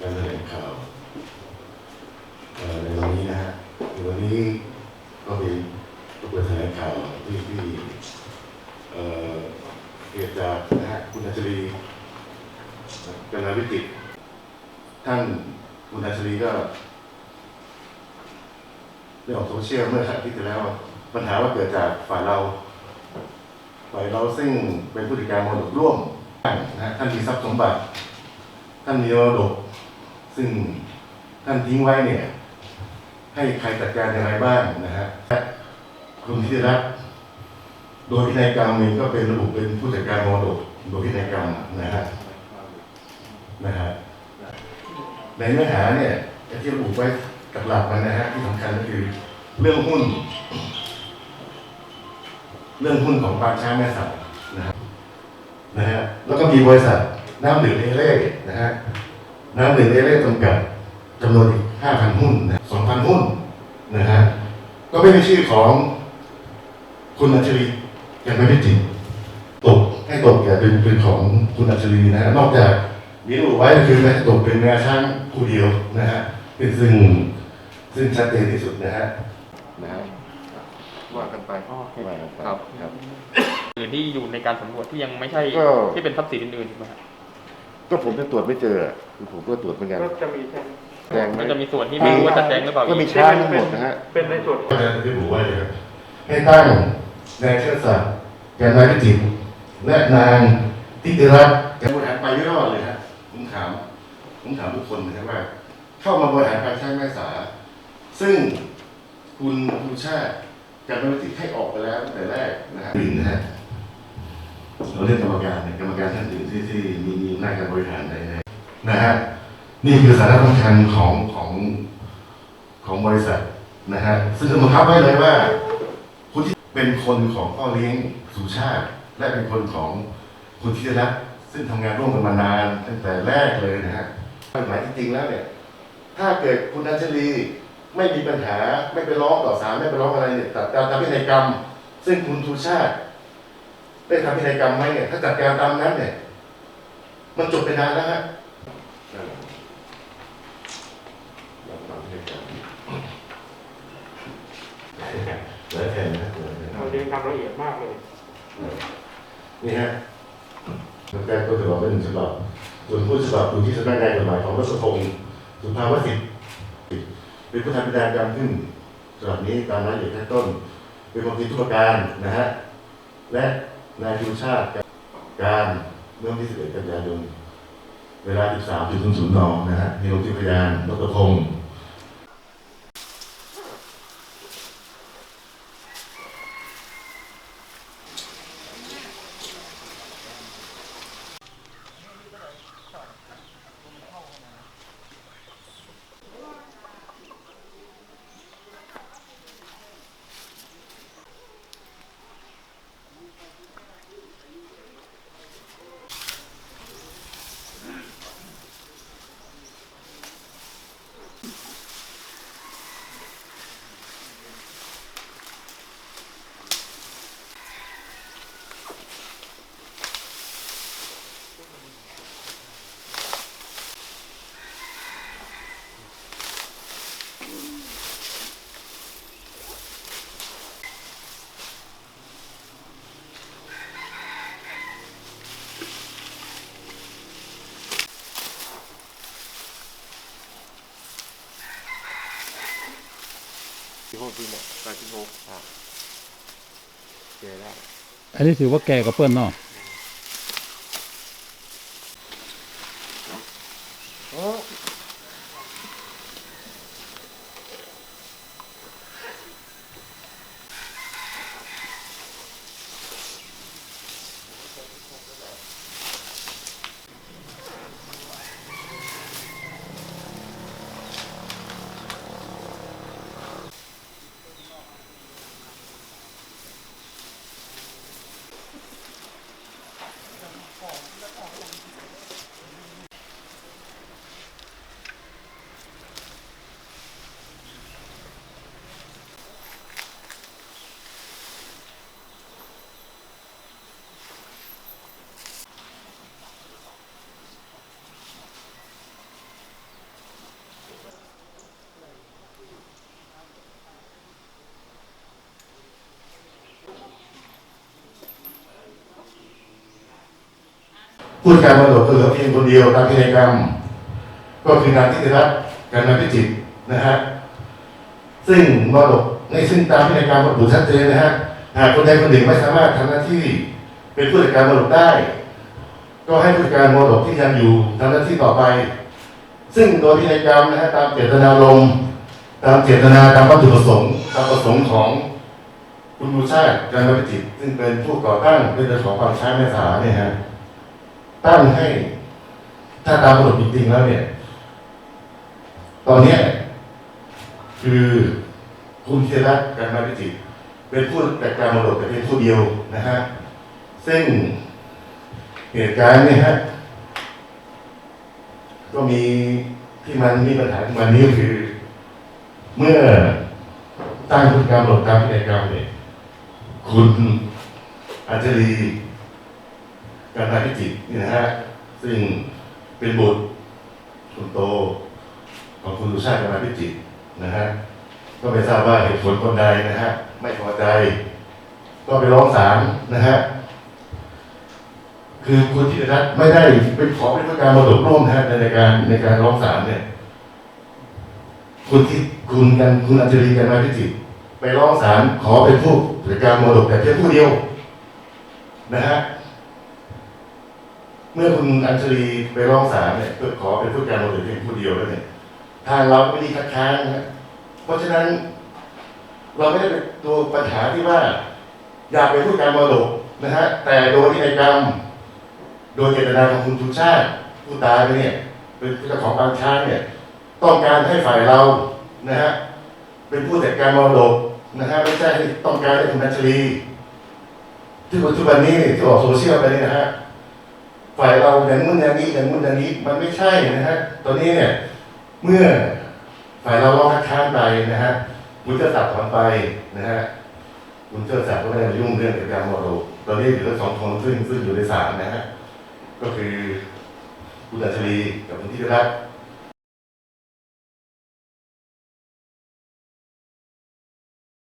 การแถลงข่าวในวันนี้นะฮะในวันนี้ก็มีตัวเปิดแถลงข่าวที่ที่เกิดจากนะฮะคุณอัจฉรีกนาวิจิตท่านคุณอัจฉรีก็ได้ออกโซเชียลเมื่ออาทิตย์ที่แล้ว ปัญหาว่าเกิดจากฝ่ายเรา ฝ่ายเราซึ่งเป็นผู้จัดการมรดกร่วมนะฮะท่านมีทรัพย์สมบัติ ท่านมีมรดก ซึ่งท่านทิ้งไว้เนี่ย ให้ใครจัดการอย่างไรบ้างนะฮะคุณธิรัตโดยพินัยกรรมเองก็เป็นระบุเป็นผู้จัดการมรดกโดยพินัยกรรมนะฮะนะฮะในเนื้อหาเนี่ยที่ระบุไว้กับหลักมันนะฮะที่สำคัญก็คือเรื่องหุ้น เรื่องหุ้นของปางช้างแม่สายนะฮะนะฮะแล้วก็มีบริษัทน้ำดื่มเอเล่นะฮะ น้ำดื่มเอเล่จำกัดจำนวนอีกห้าพันหุ้นนะสองพันหุ้นนะฮะก็ไม่มีชื่อของคุณอัจฉริยังไม่ได้จริงตกให้ตกแก่เป็นเป็นของคุณอัจฉรินะฮะนอกจากมีระบุไว้ก็คือให้ตกเป็นแม่ช้างคู่เดียวนะฮะเป็นซึ่งซึ่งชัดเจนที่สุดนะฮะนะฮะว่ากันไปอ๋อโอเคว่ากันไปครับ ครับ อื่นที่อยู่ในการสำรวจที่ยังไม่ใช่ก็ ที่เป็นทรัพย์สินอื่นๆถูกไหมครับ ก็ผมจะตรวจไม่เจอคือผมก็ตรวจเหมือนกันก็จะมีแค่แจ้งไหมมันจะมีส่วนที่ไม่รู้ว่าจะแจ้งหรือเปล่าก็มีอีกช้างทั้งหมดนะฮะเป็นในส่วนก็จะที่ผมว่าเลยครับให้ตั้งนายเชิดศักดิ์แกนนายพิจิตรและนางทิติรัตน์แกบริหารไปไม่รอดเลยฮะผมถามผมถามทุกคนนะครับว่า เข้ามาบริหารการใช้แม่สา ซึ่งคุณคุณชาติแกนนายพิจิตรให้ออกไปแล้วตั้งแต่แรกนะฮะอื่นนะฮะเราเรียกกรรมการเนี่ยกรรมการท่านอื่นที่ที่มีมีห น้าจการบริหารในในนะฮะนี่คือสาระสำคัญของของของบริษัทนะฮะซึ่งบังคับไว้เลยว่า คุณที่เป็นคนของพ่อเลี้ยงสุชาติ และเป็นคนของคุณธีรรัตน์ซึ่งทำงานร่วมกันมานานตั้งแต่แรกเลยนะฮะหมายจริงๆแล้วเนี่ย ถ้าเกิดคุณอัชลีไม่มีปัญหาไม่ไปร้องต่อศาลไม่ไปร้องอะไรเนี่ยแต่ตามพินัยกรรม ซึ่งคุณชูชาติ ได้ทำพินัยกรรมไว้เนี่ยถ้าจัดการตามนั้นเนี่ย มันจบไปนานแล้วฮะนั่นแหละเราทำพินัยกรรมแล้วแต่นะเราเรียนทำละเอียดมากเลย นี่ฮะแล้วแต่ก็ถือว่าเป็นฉบับส่วนผู้ฉบับอยู่ที่สำนักงานกฎหมายของรัชพงศ์สุภาวสิทธิ์เป็นผู้ทำพิธีกรรมขึ้นฉบับนี้ตามรายละเอียดขั้นต้น เป็นบางทีทุกประการนะฮะ และนายชูชาติการ เมื่อวันที่11กันยายนเวลา 13.00นนะฮะมีลงที่พยานดรพงศ์ ที่หกที่หมดตอนที่หกอะเจอแล้วอันนี้ถือว่าแก่กว่าเปิ้ลเนาะ ผู้จัดการมรดกก็เหลือเพียงคนเดียวตามพินัยกรรม ก็คือนางทิติรัตน์การนาพิจิตรนะฮะซึ่งมรดกในซึ่งตามพินัยกรรมระบุชัดเจนนะฮะหากคนใดคนหนึ่งไม่สามารถทำหน้าที่เป็นผู้จัดการมรดกได้ ก็ให้ผู้จัดการมรดกที่ยังอยู่ทำหน้าที่ต่อไป ซึ่งโดยพินัยกรรมนะฮะตามเจตนารมณ์ตามเจตนาตามวัตถุประสงค์ตามประสงค์ของคุณบูชาติการนาพิจิตรซึ่งเป็นผู้ก่อตั้งเป็นเจ้าของความช้างแม่สาเนี่ยฮะ ตั้งให้ถ้าตามกำหนดจริงๆแล้วเนี่ย ตอนเนี้ยคือคุณเทรัตการมาพิจิตเป็นผู้จัดการมรดกแต่เพียงผู้เดียวนะฮะซึ่งเหตุการณ์เนี่ยฮะก็มีที่มันมีปัญหาขึ้นมานี้ก็คือ เมื่อตั้งผู้จัดการมรดกตามพินัยกรรมเนี่ยคุณอัญชลี การมาพิจิตรนี่นะฮะซึ่งเป็นบุตรคุณโตของคุณสุชาติกำลังพิจิตรนะฮะก็ไม่ทราบว่าเหตุผลคนใดนะฮะไม่พอใจ ก็ไปร้องศาลนะฮะคือคุณธิรัตน์ไม่ได้เป็นขอเป็นผู้การมรดกร่วมนะฮะในการในการร้องศาลเนี่ย คุณที่คุณกันคุณอัญชลีกันมาพิจิตรไปร้องศาลขอเป็นผู้จัดการมรดกแต่เพียงผู้เดียว นะฮะ เมื่อคุณอัญชลีไปร้องศาลเนี่ยเพื่อขอเป็นผู้การมรดกเพียงผู้เดียวแล้วเนี่ยทางเราไม่ได้คัดค้านนะเพราะฉะนั้น เราไม่ได้เป็นตัวปัญหาที่ว่า อยากเป็นผู้การมรดกนะฮะแต่โดยพินัยกรรม โดยเจตนาของคุณชูชาติผู้ตายไปเนี่ย เป็นเจ้าของบางช้างเนี่ย ต้องการให้ฝ่ายเรานะฮะเป็นผู้จัดการมรดกนะฮะไม่ใช่ต้องการให้คุณอัญชลีที่ปัจจุบันนี้ที่ออกโซเชียลไปนี่นะฮะ ฝ่ายเราอย่างนู้นอย่างนี้อย่างนู้นอย่างนี้ มันไม่ใช่นะฮะตอนนี้เนี่ย เมื่อฝ่ายเราล้องคัดค้านไปนะฮะคุณเจ้าสัพท์ถอนไปนะฮะคุณเจ้าสักดิ์ก็ไม่ได้มายุ่งเรื่องกับกรรมรดกตอนนี้เหลือสองคนซึ่งซึ่งอยู่ในศาลนะฮะก็คือคุณอัจฉริกับคุณธิติรัตน์